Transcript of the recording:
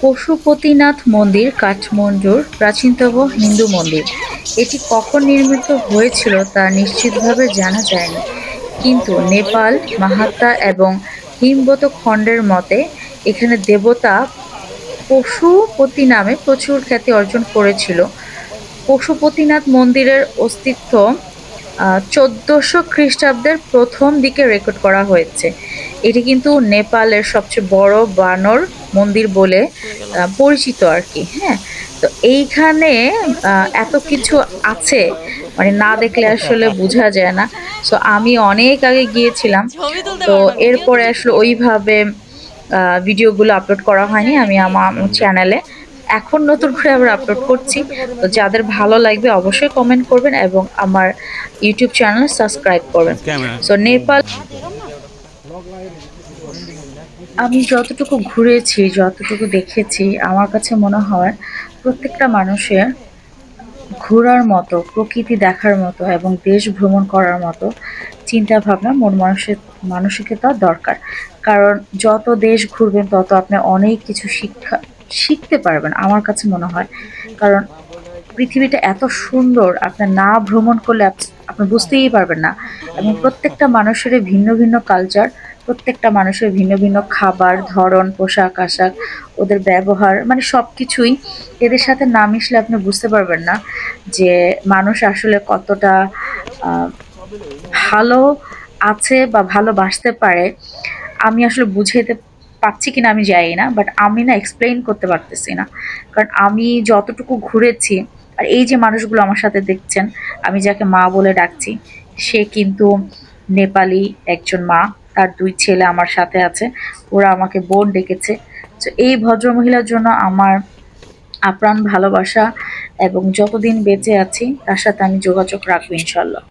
পশুপতিনাথ মন্দির কাঠমান্ডুর প্রাচীনতম হিন্দু মন্দির। এটি কখন নির্মিত হয়েছিল তা নিশ্চিতভাবে জানা যায়নি। কিন্তু নেপাল, মাহাত্মা এবং হিমবত খণ্ডের মতে এখানে দেবতা পশুপতি নামে প্রচুর খ্যাতি অর্জন করেছিল। পশুপতিনাথ মন্দিরের অস্তিত্ব চোদ্দোশো খ্রিস্টাব্দের প্রথম দিকে রেকর্ড করা হয়েছে। এটি কিন্তু নেপালের সবচেয়ে বড় বানর মন্দির বলে পরিচিত আর কি হ্যাঁ। এইখানে এত কিছু আছে মানে না দেখলে আসলে বোঝা যায় না। সো আমি অনেক আগে গিয়েছিলাম। তো এরপরে আসলে ওইভাবে ভিডিওগুলো আপলোড করা হয়নি। আমি আমার চ্যানেলে এখন নতুন করে আবার আপলোড করছি। তো যাদের ভালো লাগবে অবশ্যই কমেন্ট করবেন এবং আমার ইউটিউব চ্যানেল সাবস্ক্রাইব করবেন। সো নেপাল আমি যতটুকু ঘুরেছি যতটুকু দেখেছি আমার কাছে মনে হয় প্রত্যেকটা মানুষের ঘোরার মতো, প্রকৃতি দেখার মতো এবং দেশ ভ্রমণ করার মতো চিন্তা ভাবনা মন মানুষের মানসিকতা দরকার। কারণ যত দেশ ঘুরবেন, তত আপনি অনেক কিছু শিক্ষা, শিখতে পারবেন, আমার কাছে মনে হয়। কারণ পৃথিবীটা এত সুন্দর, আপনি না ভ্রমণ করলে আপনি বুঝতেই পারবেন না। এবং প্রত্যেকটা মানুষের ভিন্ন ভিন্ন কালচার প্রত্যেকটা মানুষের ভিন্ন ভিন্ন খাবার, ধরন, পোশাক, আশাক, ওদের ব্যবহার মানে সব কিছুই এদের সাথে না মিশলে আপনি বুঝতে পারবেন না যে মানুষ আসলে কতটা ভালো আছে বা ভালোবাসতে পারে। আমি আসলে বুঝাইতে পারছি কিনা আমি জানি না বাট আমি না এক্সপ্লেইন করতে পারতেছি না। কারণ আমি যতটুকু ঘুরেছি আর এই যে মানুষগুলো আমার সাথে দেখছেন, আমি যাকে মা বলে ডাকছি, সে কিন্তু নেপালি একজন মা। তার দুই ছেলে আমার সাথে আছে। ওরা আমাকে বোন ডেকেছে। তো এই ভদ্রমহিলার জন্য আমার আপ্রাণ ভালোবাসা এবং যতদিন বেঁচে আছি, তার সাথে আমি যোগাযোগ রাখব ইনশাল্লাহ